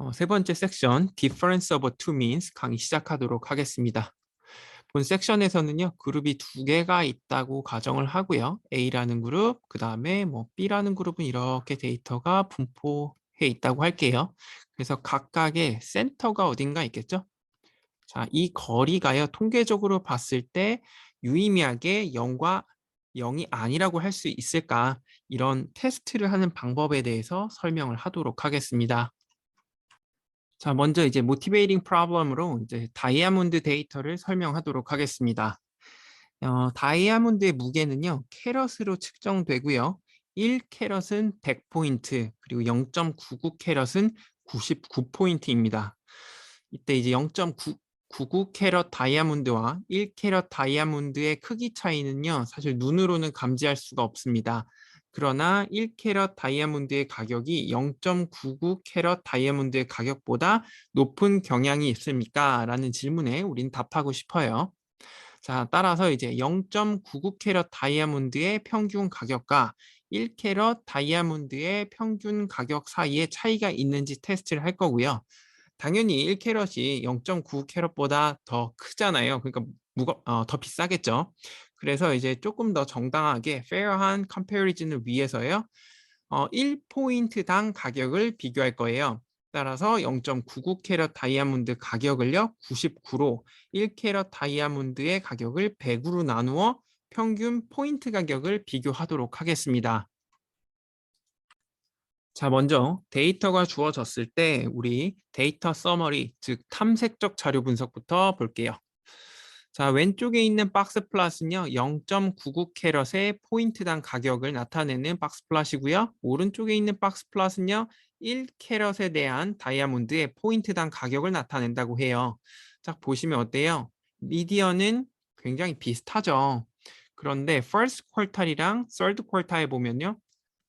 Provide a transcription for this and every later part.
어, 세 번째 섹션 Difference of two means 강의 시작하도록 하겠습니다. 본 섹션에서는요 그룹이 두 개가 있다고 가정을 하고요 A라는 그룹 그 다음에 뭐 B라는 그룹은 이렇게 데이터가 분포해 있다고 할게요. 그래서 각각의 센터가 어딘가 있겠죠? 자, 이 거리가요 통계적으로 봤을 때 유의미하게 0과 0이 아니라고 할 수 있을까 이런 테스트를 하는 방법에 대해서 설명을 하도록 하겠습니다. 자, 먼저 이제 모티베이팅 프로블럼으로 이제 다이아몬드 데이터를 설명하도록 하겠습니다. 어, 다이아몬드의 무게는요, 캐럿으로 측정되고요. 1캐럿은 100포인트, 그리고 0.99 캐럿은 99포인트입니다. 이때 이제 0.99 캐럿 다이아몬드와 1 캐럿 다이아몬드의 크기 차이는요, 사실 눈으로는 감지할 수가 없습니다. 그러나 1캐럿 다이아몬드의 가격이 0.99 캐럿 다이아몬드의 가격보다 높은 경향이 있습니까? 라는 질문에 우린 답하고 싶어요. 자, 따라서 이제 0.99 캐럿 다이아몬드의 평균 가격과 1캐럿 다이아몬드의 평균 가격 사이에 차이가 있는지 테스트를 할 거고요. 당연히 1캐럿이 0.9 캐럿보다 더 크잖아요. 그러니까 무거, 어, 더 비싸겠죠. 그래서 이제 조금 더 정당하게 fair한 comparison을 위해서요. 어, 1포인트당 가격을 비교할 거예요. 따라서 0.99 캐럿 다이아몬드 가격을요 99로 1캐럿 다이아몬드의 가격을 100으로 나누어 평균 포인트 가격을 비교하도록 하겠습니다. 자, 먼저 데이터가 주어졌을 때 우리 데이터 서머리, 즉 탐색적 자료 분석부터 볼게요. 자, 왼쪽에 있는 박스 플롯은요. 0.99 캐럿의 포인트당 가격을 나타내는 박스 플롯이고요. 오른쪽에 있는 박스 플롯은요. 1 캐럿에 대한 다이아몬드의 포인트당 가격을 나타낸다고 해요. 자, 보시면 어때요? 미디어는 굉장히 비슷하죠. 그런데 first quartile이랑 third quartile 보면요.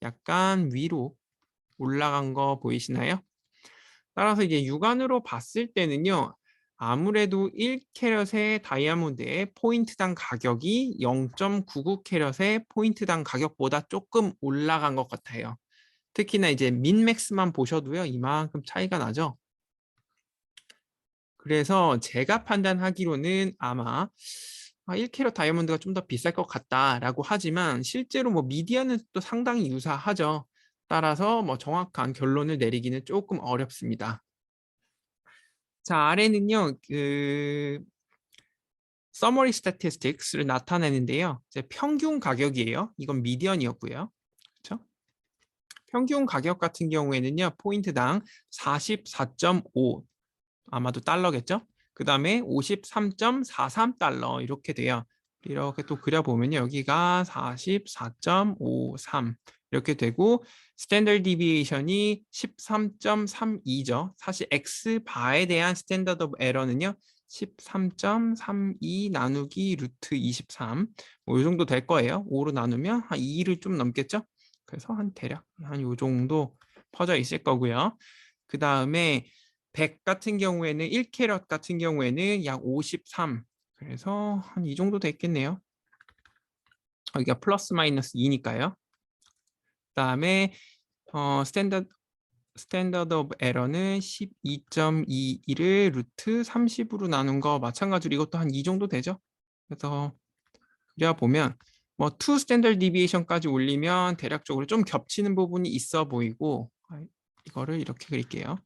약간 위로 올라간 거 보이시나요? 따라서 이제 육안으로 봤을 때는요. 아무래도 1캐럿의 다이아몬드의 포인트당 가격이 0.99 캐럿의 포인트당 가격보다 조금 올라간 것 같아요. 특히나 이제 민맥스만 보셔도요. 이만큼 차이가 나죠. 그래서 제가 판단하기로는 아마 1캐럿 아, 다이아몬드가 좀 더 비쌀 것 같다라고 하지만 실제로 뭐 미디어는 또 상당히 유사하죠. 따라서 뭐 정확한 결론을 내리기는 조금 어렵습니다. 자, 아래는요. 그 summary statistics를 나타내는데요. 이제 평균 가격이에요. 이건 미디언이었고요. 그렇죠? 평균 가격 같은 경우에는요. 포인트당 44.5 아마도 달러겠죠? 그 다음에 53.43달러 이렇게 돼요. 이렇게 또 그려보면 여기가 44.53 이렇게 되고 스탠더드 디비에이션이 13.32죠. 사실 x바에 대한 스탠더드 오브 에러는요. 13.32 나누기 루트 23. 뭐 이 정도 될 거예요. 5로 나누면 한 2를 좀 넘겠죠? 그래서 한 대략 한요 정도 퍼져 있을 거고요. 그 다음에 100 같은 경우에는 1캐럿 같은 경우에는 약 53. 그래서 한 이 정도 됐겠네요. 여기가 플러스 마이너스 2니까요. 그다음에 어, 스탠더드 스탠더드 오브 에러는 12.21을 루트 30으로 나눈 거 마찬가지로 이것도 한 이 정도 되죠. 그래서 그려 보면 뭐투 스탠더드 디비에이션까지 올리면 대략적으로 좀 겹치는 부분이 있어 보이고 아, 이거를 이렇게 그릴게요.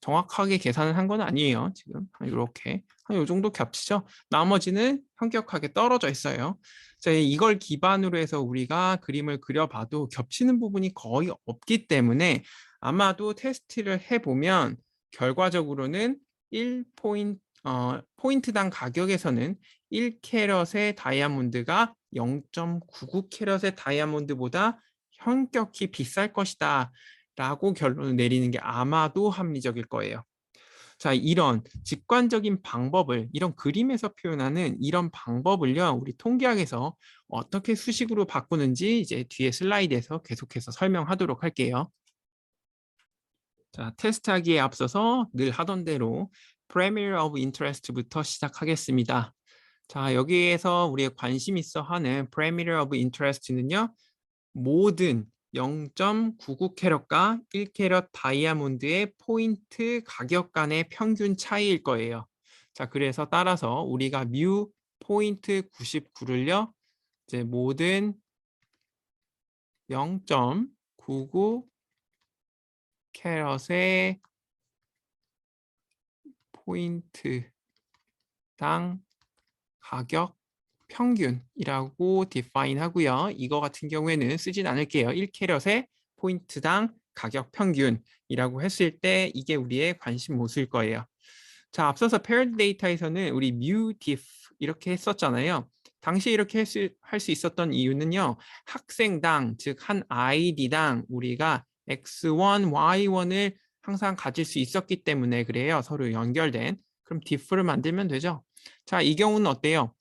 정확하게 계산을 한 건 아니에요. 지금 이렇게 한요 정도 겹치죠. 나머지는 현격하게 떨어져 있어요. 자, 이걸 기반으로 해서 우리가 그림을 그려봐도 겹치는 부분이 거의 없기 때문에 아마도 테스트를 해보면 결과적으로는 1포인트 어, 포인트당 가격에서는 1캐럿의 다이아몬드가 0.99 캐럿의 다이아몬드보다 현격히 비쌀 것이다 라고 결론을 내리는 게 아마도 합리적일 거예요. 자, 이런 직관적인 방법을 이런 그림에서 표현하는 이런 방법을요. 우리 통계학에서 어떻게 수식으로 바꾸는지 이제 뒤에 슬라이드에서 계속해서 설명하도록 할게요. 자, 테스트하기에 앞서서 늘 하던 대로 Primary of Interest부터 시작하겠습니다. 자, 여기에서 우리의 관심 있어 하는 Primary of Interest는요. 모든 0.99 캐럿과 1 캐럿 다이아몬드의 포인트 가격 간의 평균 차이일 거예요. 자, 그래서 따라서 우리가 뮤 포인트 99를요. 이제 모든 0.99 캐럿의 포인트 당 가격 평균이라고 define 하고요. 이거 같은 경우에는 쓰진 않을게요. 1캐럿의 포인트당 가격 평균이라고 했을 때 이게 우리의 관심 모수일 거예요. 자, 앞서서 paired data에서는 우리 mu diff 이렇게 했었잖아요. 당시 이렇게 할수 있었던 이유는요. 학생당, 즉 한 아이디당 우리가 x1, y1을 항상 가질 수 있었기 때문에 그래요. 서로 연결된. 그럼 diff를 만들면 되죠. 자, 이 경우는 어때요?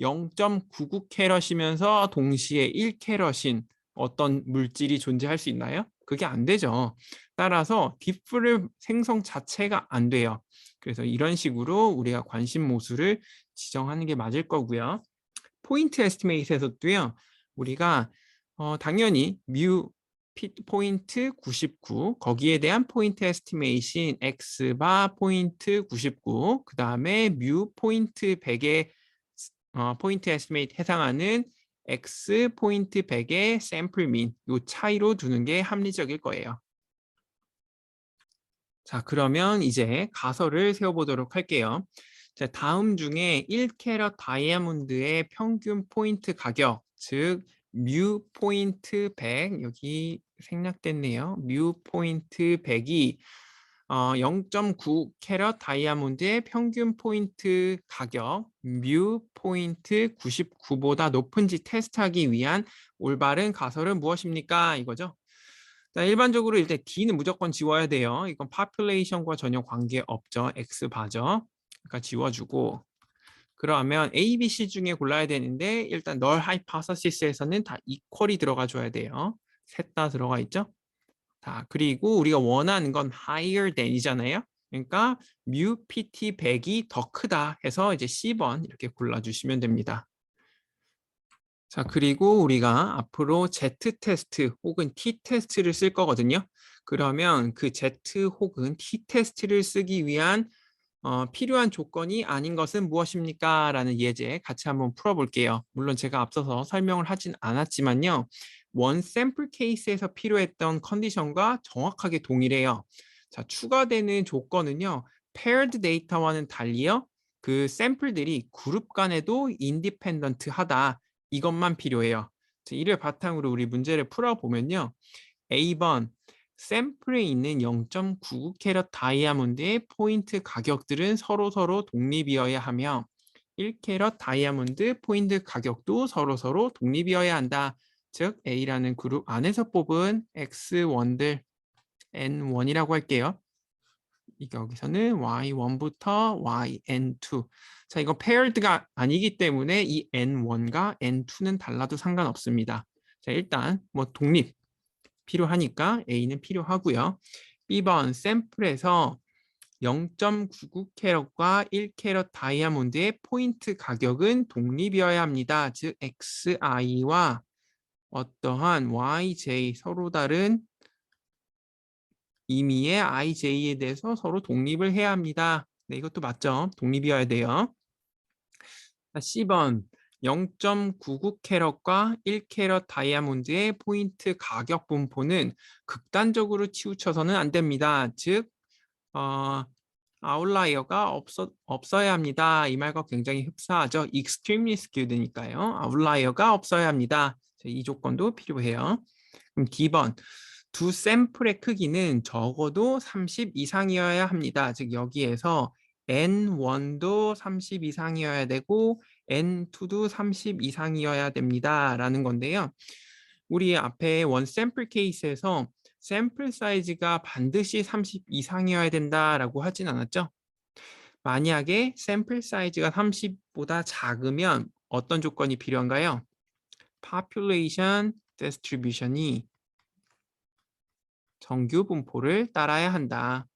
0.99 캐럿이면서 동시에 1 캐럿인 어떤 물질이 존재할 수 있나요? 그게 안 되죠. 따라서 diff를 생성 자체가 안 돼요. 그래서 이런 식으로 우리가 관심 모수를 지정하는 게 맞을 거고요. 포인트 에스티메이트에서도요. 우리가 어, 당연히 뮤 포인트 99 거기에 대한 포인트 에스티메이션 x바 포인트 99 그 다음에 뮤 포인트 100의 어, 포인트 에스티메이트 해당하는 x 포인트 100의 샘플 민 요 차이로 두는 게 합리적일 거예요. 자 그러면 이제 가설을 세워보도록 할게요. 자, 다음 중에 1캐럿 다이아몬드의 평균 포인트 가격 즉 뮤 포인트 100 여기 생략됐네요. 뮤 포인트 100이 어, 0.9 캐럿 다이아몬드의 평균 포인트 가격 뮤 포인트 99보다 높은지 테스트하기 위한 올바른 가설은 무엇입니까? 이거죠. 자, 일반적으로 일단 D는 무조건 지워야 돼요. 이건 population과 전혀 관계 없죠. X 바죠. 그러니까 지워주고 그러면 A, B, C 중에 골라야 되는데 일단 널 하이파서시스에서는 다 이퀄이 들어가 줘야 돼요. 셋 다 들어가 있죠. 자, 그리고 우리가 원하는 건 higher than이잖아요. 그러니까 mu pt 100이 더 크다 해서 이제 C번 이렇게 골라주시면 됩니다. 자, 그리고 우리가 앞으로 Z 테스트 혹은 T 테스트를 쓸 거거든요. 그러면 그 Z 혹은 T 테스트를 쓰기 위한 어, 필요한 조건이 아닌 것은 무엇입니까? 라는 예제 같이 한번 풀어볼게요. 물론 제가 앞서서 설명을 하진 않았지만요. 원 샘플 케이스에서 필요했던 컨디션과 정확하게 동일해요. 자, 추가되는 조건은요. paired 데이터와는 달리요. 그 샘플들이 그룹 간에도 인디펜던트 하다. 이것만 필요해요. 자, 이를 바탕으로 우리 문제를 풀어보면요. A번 샘플에 있는 0.99 캐럿 다이아몬드의 포인트 가격들은 서로서로 독립이어야 하며 1캐럿 다이아몬드 포인트 가격도 서로서로 독립이어야 한다. 즉 A라는 그룹 안에서 뽑은 X1들 N1이라고 할게요. 여기서는 Y1부터 YN2. 자, 이거 paired가 아니기 때문에 이 N1과 N2는 달라도 상관없습니다. 자, 일단 뭐 독립 필요하니까 A는 필요하고요. B번 샘플에서 0.99 캐럿과 1 캐럿 다이아몬드의 포인트 가격은 독립이어야 합니다. 즉 XI와 어떠한 YJ 서로 다른 임의의 IJ에 대해서 서로 독립을 해야 합니다. 네, 이것도 맞죠? 독립이어야 돼요. C번 0.99 캐럿과 1 캐럿 다이아몬드의 포인트 가격 분포는 극단적으로 치우쳐서는 안 됩니다. 즉 어, 아웃라이어가 없어, 없어야 합니다. 이 말과 굉장히 흡사하죠. extremely skewed니까요. 아웃라이어가 없어야 합니다. 이 조건도 필요해요. 그럼 D번 두 샘플의 크기는 적어도 30 이상이어야 합니다. 즉 여기에서 N1도 30 이상이어야 되고 N2도 30 이상이어야 됩니다. 라는 건데요. 우리 앞에 원 샘플 케이스에서 샘플 사이즈가 반드시 30 이상이어야 된다라고 하진 않았죠. 만약에 샘플 사이즈가 30보다 작으면 어떤 조건이 필요한가요? Population distribution이 정규 분포를 따라야 한다.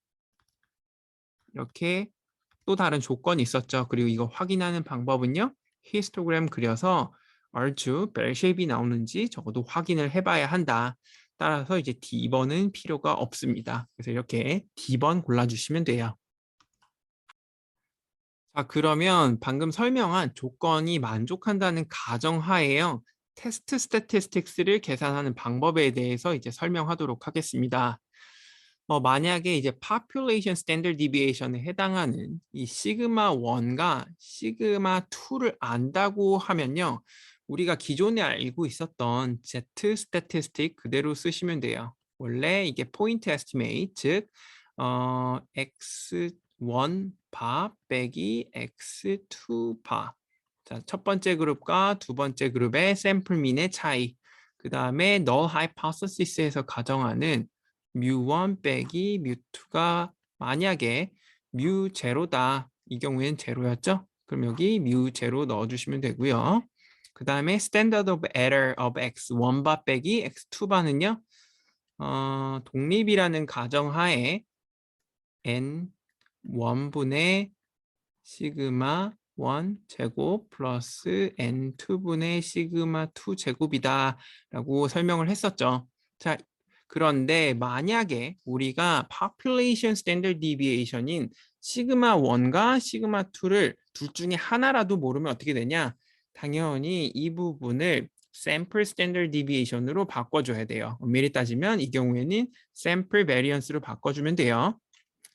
이렇게 또 다른 조건이 있었죠. 그리고 이거 확인하는 방법은요. 히스토그램 그려서 얼추 벨 쉐입이 나오는지 적어도 확인을 해봐야 한다. 따라서 이제 D번은 필요가 없습니다. 그래서 이렇게 D번 골라주시면 돼요. 자, 그러면 방금 설명한 조건이 만족한다는 가정하에요. 테스트 스태티스틱스를 계산하는 방법에 대해서 이제 설명하도록 하겠습니다. 어, 만약에 이제 population standard deviation에 해당하는 이 시그마 1과 시그마 2를 안다고 하면요. 우리가 기존에 알고 있었던 Z statistic 그대로 쓰시면 돼요. 원래 이게 point estimate, 즉 어, x1 바 빼기 x2 바. 자, 첫 번째 그룹과 두 번째 그룹의 샘플 민의 차이. 그 다음에 null hypothesis에서 가정하는 뮤1 빼기 뮤2가 만약에 뮤 제로다. 이 경우엔 제로였죠? 그럼 여기 뮤 제로 넣어주시면 되고요. 그 다음에 standard of error of x1바 빼기 x2바는요. 어, 독립이라는 가정하에 n 1분의 시그마 1 제곱 플러스 n 2분의 시그마 2 제곱이다 라고 설명을 했었죠. 자, 그런데 만약에 우리가 population standard deviation인 시그마 1과 시그마 2를 둘 중에 하나라도 모르면 어떻게 되냐? 당연히 이 부분을 sample standard deviation으로 바꿔줘야 돼요. 엄밀히 따지면 이 경우에는 sample variance로 바꿔주면 돼요.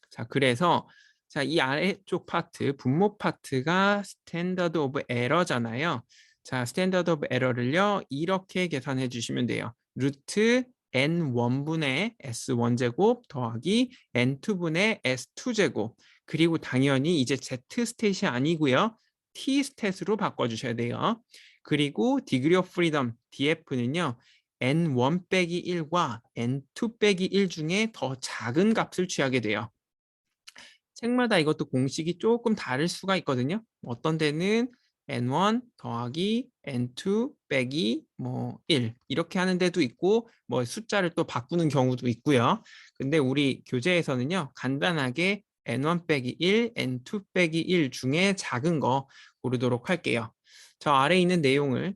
자, 그래서 자, 이 아래쪽 파트, 분모 파트가 standard of error잖아요. 자, standard of error를요. 이렇게 계산해 주시면 돼요. 루트 n1분의 s1제곱 더하기 n2분의 s2제곱 그리고 당연히 이제 z 스탯이 아니고요. t 스탯으로 바꿔주셔야 돼요. 그리고 degree of freedom df는요. n1 빼기 1과 n2 빼기 1 중에 더 작은 값을 취하게 돼요. 책마다 이것도 공식이 조금 다를 수가 있거든요. 어떤 데는 n1 더하기 n2 빼기 뭐 1 이렇게 하는 데도 있고 뭐 숫자를 또 바꾸는 경우도 있고요. 근데 우리 교재에서는요. 간단하게 n1 빼기 1, n2 빼기 1 중에 작은 거 고르도록 할게요. 저 아래에 있는 내용을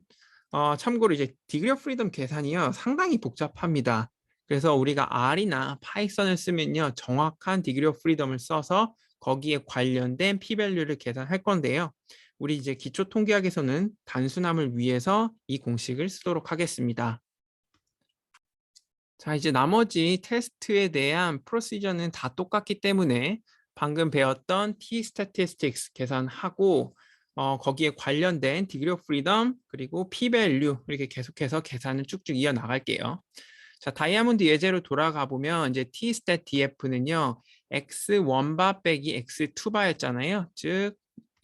어, 참고로 이제 디그리 오브 프리덤 계산이요. 상당히 복잡합니다. 그래서 우리가 R이나 파이썬을 쓰면요. 정확한 오브 프리덤을 써서 거기에 관련된 p-value를 계산할 건데요. 우리 이제 기초 통계학에서는 단순함을 위해서 이 공식을 쓰도록 하겠습니다. 자, 이제 나머지 테스트에 대한 프로시저는 다 똑같기 때문에 방금 배웠던 t-statistics 계산하고 어, 거기에 관련된 degree of freedom 그리고 p-value 이렇게 계속해서 계산을 쭉쭉 이어 나갈게요. 자, 다이아몬드 예제로 돌아가 보면 이제 t-stat df는요. x1바 빼기 x2바였잖아요. 즉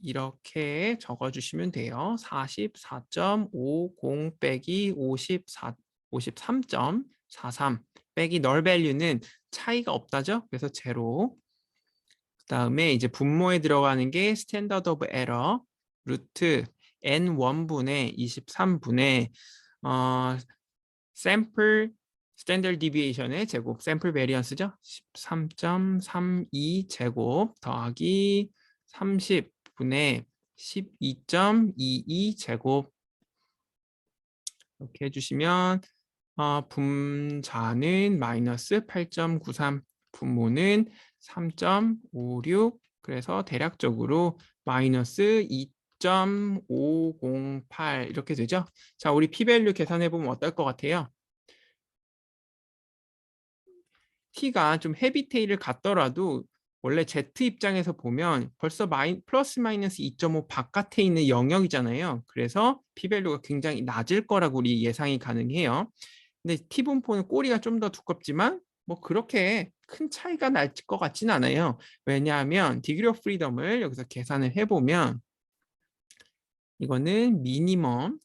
이렇게 적어주시면 돼요. 44.50 빼기 54, 53.43 빼기 널 밸류는 차이가 없다죠. 그래서 제로. 그 다음에 이제 분모에 들어가는 게 스탠더드 오브 에러 루트 n1분의 23분의 어, 샘플 스탠더드 디비에이션의 제곱 샘플 베리언스죠. 13.32 제곱 더하기 30분의 12.22 제곱 이렇게 해주시면 어, 분자는 마이너스 8.93 분모는 3.56 그래서 대략적으로 마이너스 2.508 이렇게 되죠. 자, 우리 p-밸류 계산해 보면 어떨 것 같아요? T가 좀 헤비 테일을 갖더라도 원래 z 입장에서 보면 벌써 마이, 플러스 마이너스 2.5 바깥에 있는 영역이잖아요. 그래서 p-밸류가 굉장히 낮을 거라고 우리 예상이 가능해요. 근데 t분포는 꼬리가 좀 더 두껍지만 뭐 그렇게 큰 차이가 날 것 같지는 않아요. 왜냐하면 디그리 오브 프리덤을 여기서 계산을 해보면 이거는 미니멈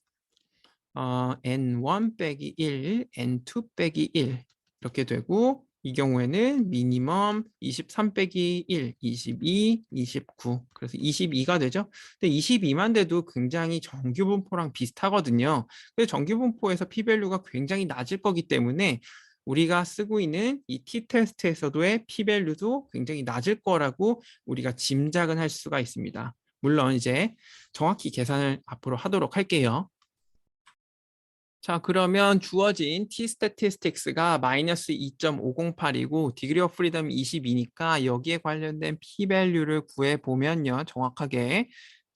어, n1 빼기 1, n2 빼기 1 이렇게 되고 이 경우에는 미니멈 23 빼기 1, 22, 29 그래서 22가 되죠. 근데 22만 돼도 굉장히 정규 분포랑 비슷하거든요. 그래서 정규 분포에서 p-value가 굉장히 낮을 거기 때문에 우리가 쓰고 있는 이 t-테스트에서도의 p-value도 굉장히 낮을 거라고 우리가 짐작은 할 수가 있습니다. 물론 이제 정확히 계산을 앞으로 하도록 할게요. 자, 그러면 주어진 t statistics가 마이너스 2.508이고 degree of freedom 22니까 여기에 관련된 p value를 구해 보면요. 정확하게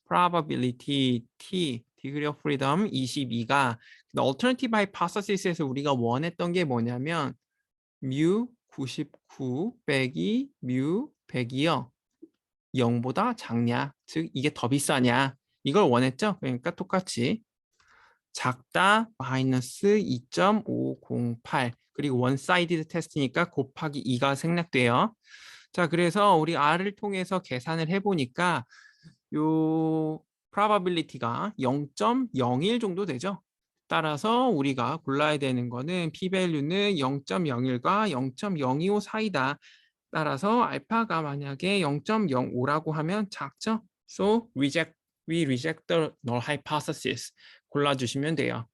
probability t degree of freedom 22가 alternative hypothesis에서 우리가 원했던 게 뭐냐면 mu 99 빼기 mu 100이요. 0보다 작냐? 즉 이게 더 비싸냐? 이걸 원했죠? 그러니까 똑같이 작다 마이너스 2.508 그리고 원사이디드 테스트니까 곱하기 2가 생략돼요. 자, 그래서 우리 R을 통해서 계산을 해보니까 요 probability가 0.01 정도 되죠. 따라서 우리가 골라야 되는 거는 p-value는 0.01과 0.025 사이다. 따라서 알파가 만약에 0.05라고 하면 작죠. So reject, we reject the null hypothesis. 골라주시면 돼요.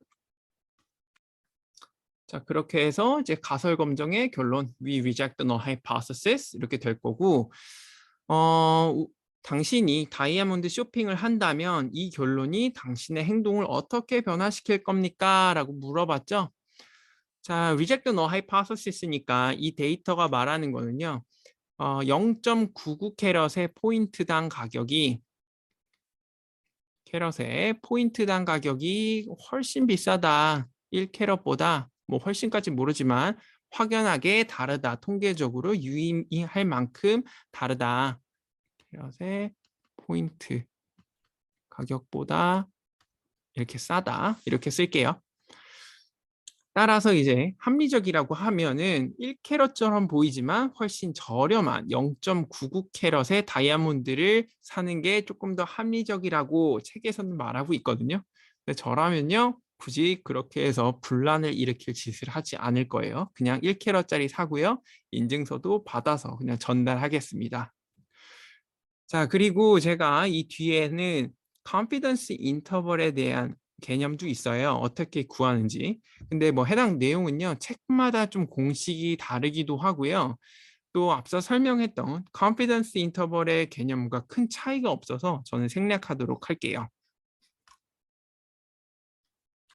자, 그렇게 해서 이제 가설 검정의 결론 we reject the null hypothesis 이렇게 될 거고 어, 우- 당신이 다이아몬드 쇼핑을 한다면 이 결론이 당신의 행동을 어떻게 변화시킬 겁니까? 라고 물어봤죠. 자, reject null hypothesis니까 이 데이터가 말하는 거는요. 어, 0.99 캐럿의 포인트당 가격이 캐럿의 포인트당 가격이 훨씬 비싸다. 1캐럿보다 뭐 훨씬까지 모르지만 확연하게 다르다. 통계적으로 유의할 만큼 다르다. 캐럿의 포인트 가격보다 이렇게 싸다. 이렇게 쓸게요. 따라서 이제 합리적이라고 하면은 1캐럿처럼 보이지만 훨씬 저렴한 0.99 캐럿의 다이아몬드를 사는 게 조금 더 합리적이라고 책에서는 말하고 있거든요. 근데 저라면요. 굳이 그렇게 해서 분란을 일으킬 짓을 하지 않을 거예요. 그냥 1캐럿짜리 사고요. 인증서도 받아서 그냥 전달하겠습니다. 자, 그리고 제가 이 뒤에는 confidence interval에 대한 개념도 있어요. 어떻게 구하는지. 근데 뭐 해당 내용은요. 책마다 좀 공식이 다르기도 하고요. 또 앞서 설명했던 confidence interval의 개념과 큰 차이가 없어서 저는 생략하도록 할게요.